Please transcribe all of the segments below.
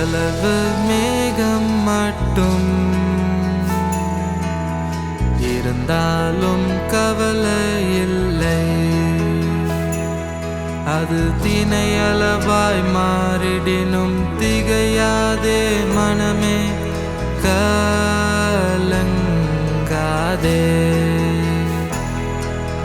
செலவு மேகம் மட்டும். இருந்தாலும் கவலை இல்லை. அது தினையளவாய் மாறிடினும் திகையாதே மனமே. கலங்காதே.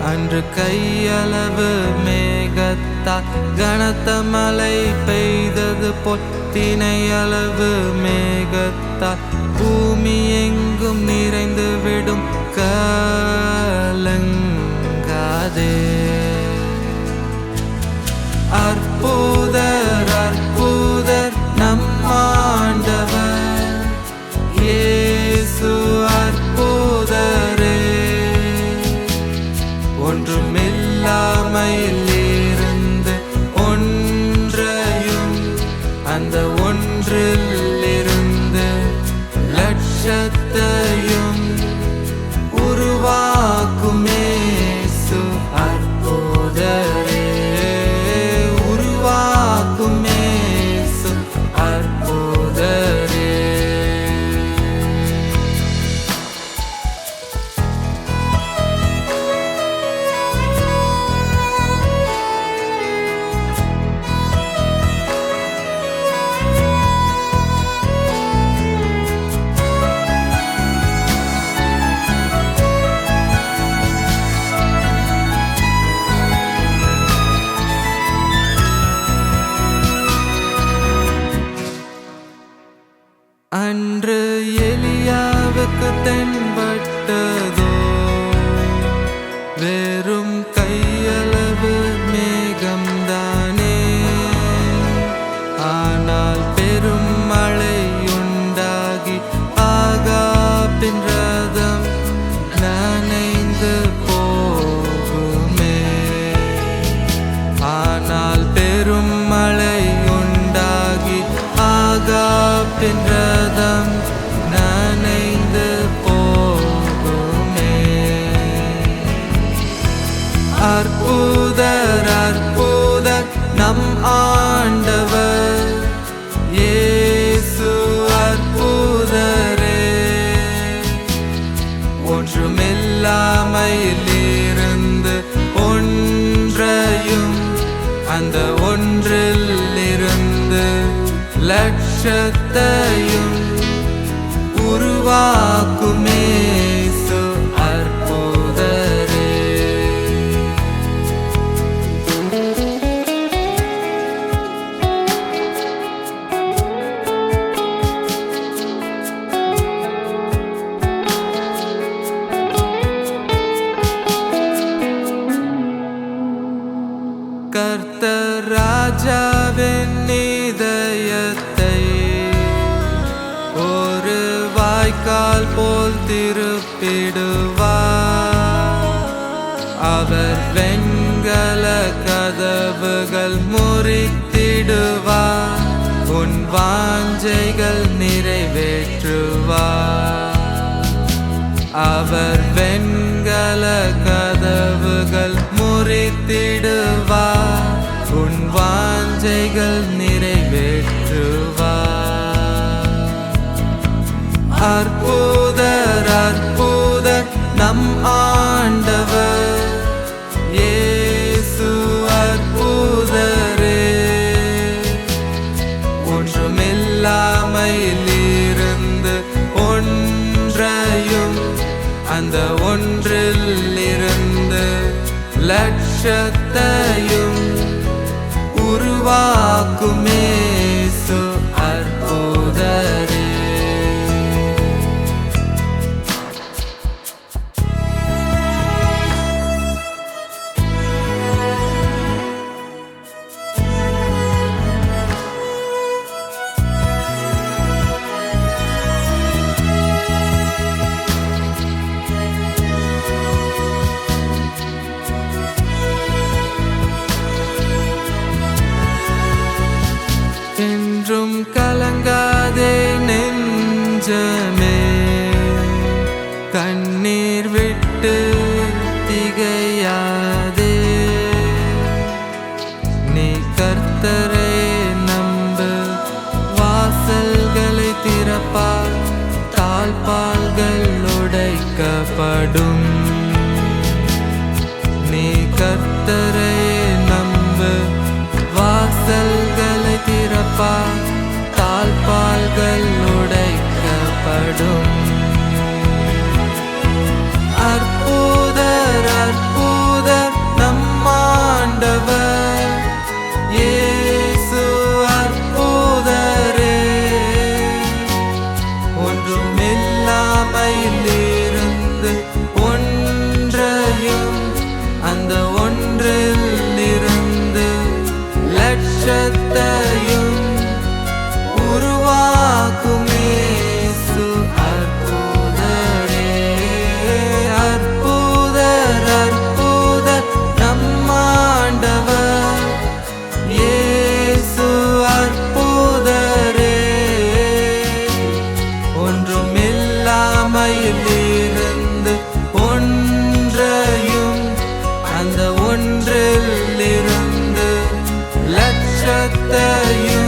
அன்று கையளவு மேகத்தால் கனத்த மழை பெய்த போல் பொத்தினையளவு மேகத்தால் பூமி எங்கும் நிறைந்து விடும் கலங்காதே. அற்போ ten லட்சத்தையும் உருவாக்குமே அற்புதரே. கர்த்தர் ராஜாவின் இதயத்தை வாய்க்கால் போல் திருப்பிடுவார். அவர் வெண்கல கதவுகள் முறித்திடுவார். உன் வாஞ்சைகள் நிறைவேற்றுவார். அவர் வெண்கல கதவுகள் முறித்திடுவார். உன் வாஞ்சைகள் ஒன்றில் இருந்து லட்சத்தையும் உருவாக்குமே. நெஞ்சமே கண்ணீர் விட்டு திகையாதே. நீ கர்த்தரை நம்பு. வாசல்களை திறப்பார் தாழ்பால்கள் உடைக்கப்படும். நீ கர்த்தரை நம்பு. வாசல்களை திறப்பார் தாழ்பால்கள் காணப்படும். அற்புதர் அற்புதர் நம்மாண்டவர் ஏசு அற்புதரே. ஒன்றும் இல்லாமையிலிருந்து ஒன்றையும் அந்த ஒன்றில் இருந்து லட்சத்து that you